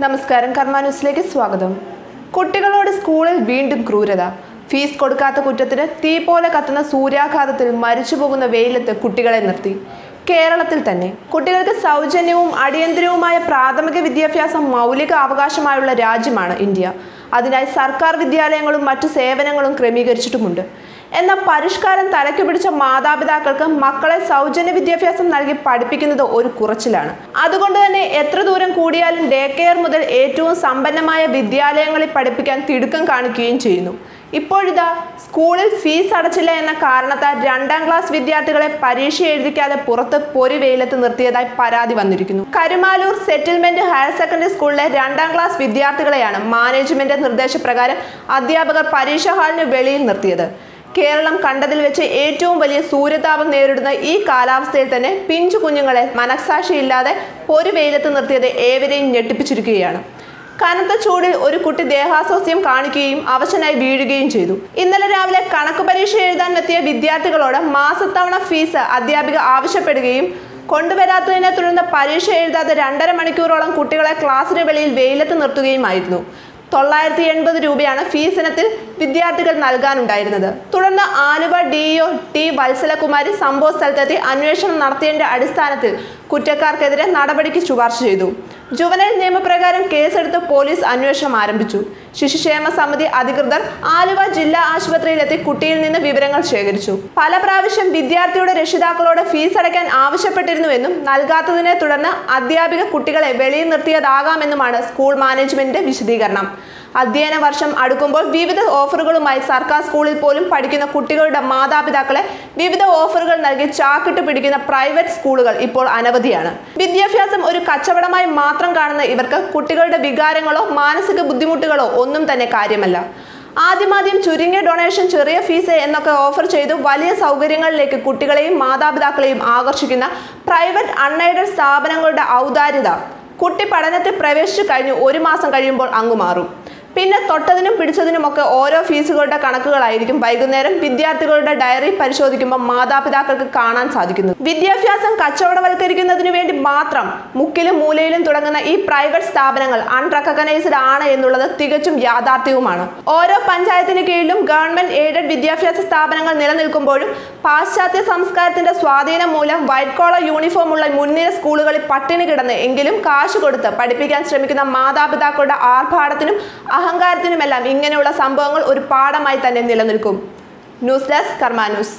നമസ്കാരം. കർമാന്യൂസിലേക്ക് സ്വാഗതം. കുട്ടികളോട് സ്കൂളിൽ വീണ്ടും ക്രൂരത. ഫീസ് കൊടുക്കാത്ത കുറ്റത്തിന് തീ പോലെ കത്തുന്ന സൂര്യാഘാതത്തിൽ മരിച്ചുപോകുന്ന വെയിലത്ത് കുട്ടികളെ നിർത്തി. കേരളത്തിൽ തന്നെ കുട്ടികൾക്ക് സൗജന്യവും അടിയന്തരവുമായ പ്രാഥമിക വിദ്യാഭ്യാസം മൗലിക അവകാശമായുള്ള രാജ്യമാണ് ഇന്ത്യ. അതിനായി സർക്കാർ വിദ്യാലയങ്ങളും മറ്റു സേവനങ്ങളും ക്രമീകരിച്ചിട്ടുമുണ്ട്. എന്നാൽ പരിഷ്കാരം തലയ്ക്ക് പിടിച്ച മാതാപിതാക്കൾക്ക് മക്കളെ സൗജന്യ വിദ്യാഭ്യാസം നൽകി പഠിപ്പിക്കുന്നത് ഒരു കുറച്ചിലാണ്. അതുകൊണ്ട് തന്നെ എത്ര ദൂരം കൂടിയാലും ഡേ കെയർ മുതൽ ഏറ്റവും സമ്പന്നമായ വിദ്യാലയങ്ങളിൽ പഠിപ്പിക്കാൻ തിടുക്കം കാണിക്കുകയും ചെയ്യുന്നു. ഇപ്പോഴിതാ സ്കൂളിൽ ഫീസ് അടച്ചില്ല എന്ന കാരണത്താൽ രണ്ടാം ക്ലാസ് വിദ്യാർത്ഥികളെ പരീക്ഷ എഴുതിക്കാതെ പുറത്ത് പൊരി വെയിലത്ത് നിർത്തിയതായി പരാതി വന്നിരിക്കുന്നു. കരുമാലൂർ സെറ്റിൽമെന്റ് ഹയർ സെക്കൻഡറി സ്കൂളിലെ രണ്ടാം ക്ലാസ് വിദ്യാർത്ഥികളെയാണ് മാനേജ്മെന്റ് നിർദ്ദേശപ്രകാരം അധ്യാപകർ പരീക്ഷാ ഹാളിന് വെളിയിൽ നിർത്തിയത്. കേരളം കണ്ടതിൽ വെച്ച് ഏറ്റവും വലിയ സൂര്യതാപം നേരിടുന്ന ഈ കാലാവസ്ഥയിൽ തന്നെ പിഞ്ചു കുഞ്ഞുങ്ങളെ മനസാക്ഷിയില്ലാതെ ഒരു വെയിലത്ത് നിർത്തിയത് ഏവരെയും ഞെട്ടിപ്പിച്ചിരിക്കുകയാണ്. കനത്ത ചൂടിൽ ഒരു കുട്ടി ദേഹാസ്വാസ്യം കാണിക്കുകയും അവശനായി വീഴുകയും ചെയ്തു. ഇന്നലെ രാവിലെ കണക്ക് പരീക്ഷ എഴുതാൻ എത്തിയ വിദ്യാർത്ഥികളോട് മാസത്തവണ ഫീസ് അധ്യാപിക ആവശ്യപ്പെടുകയും കൊണ്ടുവരാത്തതിനെ തുടർന്ന് പരീക്ഷ എഴുതാതെ രണ്ടര മണിക്കൂറോളം കുട്ടികളെ ക്ലാസ്സിന് വെളിയിൽ വെയിലത്ത് നിർത്തുകയുമായിരുന്നു. തൊള്ളായിരത്തി എൺപത് രൂപയാണ് ഫീസ് ഇനത്തിൽ വിദ്യാർത്ഥികൾ നൽകാനുണ്ടായിരുന്നത്. തുടർന്ന് ആലുവ ഡിഇഒ ടി വത്സലകുമാരി സംഭവ സ്ഥലത്തെത്തി അന്വേഷണം നടത്തിയതിന്റെ അടിസ്ഥാനത്തിൽ കുറ്റക്കാർക്കെതിരെ നടപടിക്ക് ശുപാർശ ചെയ്തു. ജുവനൈൽ നിയമപ്രകാരം കേസെടുത്ത് പോലീസ് അന്വേഷണം ആരംഭിച്ചു. ശിശുക്ഷേമ സമിതി അധികൃതർ ആലുവ ജില്ലാ ആശുപത്രിയിലെത്തി കുട്ടിയിൽ നിന്ന് വിവരങ്ങൾ ശേഖരിച്ചു. പല പ്രാവശ്യം വിദ്യാർത്ഥിയുടെ രക്ഷിതാക്കളോട് ഫീസ് അടയ്ക്കാൻ ആവശ്യപ്പെട്ടിരുന്നുവെന്നും നൽകാത്തതിനെ തുടർന്ന് അധ്യാപിക കുട്ടികളെ വെളിയിൽ നിർത്തിയതാകാമെന്നുമാണ് സ്കൂൾ മാനേജ്മെന്റിന്റെ വിശദീകരണം. അധ്യയന വർഷം അടുക്കുമ്പോൾ വിവിധ ഓഫറുകളുമായി സർക്കാർ സ്കൂളിൽ പോലും പഠിക്കുന്ന കുട്ടികളുടെ മാതാപിതാക്കളെ വിവിധ ഓഫറുകൾ നൽകി ചാക്കിട്ട് പിടിക്കുന്ന പ്രൈവറ്റ് സ്കൂളുകൾ ഇപ്പോൾ അനവധിയാണ്. വിദ്യാഭ്യാസം ഒരു കച്ചവടമായി മാത്രം കാണുന്ന ഇവർക്ക് കുട്ടികളുടെ വികാരങ്ങളോ മാനസിക ബുദ്ധിമുട്ടുകളോ ഒന്നും തന്നെ കാര്യമല്ല. ആദ്യമാദ്യം ചുരുങ്ങിയ ഡൊണേഷൻ ചെറിയ ഫീസ് എന്നൊക്കെ ഓഫർ ചെയ്തു വലിയ സൗകര്യങ്ങളിലേക്ക് കുട്ടികളെയും മാതാപിതാക്കളെയും ആകർഷിക്കുന്ന പ്രൈവറ്റ് അൺഎയ്ഡഡ് സ്ഥാപനങ്ങളുടെ ഔദാര്യത കുട്ടി പഠനത്തിൽ പ്രവേശിച്ചു കഴിഞ്ഞ് ഒരു മാസം കഴിയുമ്പോൾ അങ്ങ് മാറും. പിന്നെ തൊട്ടതിനും പിടിച്ചതിനുമൊക്കെ ഓരോ ഫീസുകളുടെ കണക്കുകളായിരിക്കും വൈകുന്നേരം വിദ്യാർത്ഥികളുടെ ഡയറി പരിശോധിക്കുമ്പോൾ മാതാപിതാക്കൾക്ക് കാണാൻ സാധിക്കുന്നു. വിദ്യാഭ്യാസം കച്ചവടവൽക്കരിക്കുന്നതിനു വേണ്ടി മാത്രം മുക്കിലും മൂലയിലും തുടങ്ങുന്ന ഈ പ്രൈവറ്റ് സ്ഥാപനങ്ങൾ അൺറെക്കഗ്നൈസ്ഡ് ആണ് എന്നുള്ളത് തികച്ചും യാഥാർത്ഥ്യവുമാണ്. ഓരോ പഞ്ചായത്തിന് കീഴിലും ഗവൺമെന്റ് എയ്ഡഡ് വിദ്യാഭ്യാസ സ്ഥാപനങ്ങൾ നിലനിൽക്കുമ്പോഴും പാശ്ചാത്യ സംസ്കാരത്തിന്റെ സ്വാധീനം മൂലം വൈറ്റ് കോളർ യൂണിഫോം ഉള്ള മുൻനിര സ്കൂളുകളിൽ പട്ടിണി കിടന്ന് എങ്കിലും കാശ് കൊടുത്ത് പഠിപ്പിക്കാൻ ശ്രമിക്കുന്ന മാതാപിതാക്കളുടെ ആർഭാടത്തിനും അഹങ്കാരത്തിനുമെല്ലാം ഇങ്ങനെയുള്ള സംഭവങ്ങൾ ഒരു പാഠമായി തന്നെ നിലനിൽക്കും. News desk Karma news.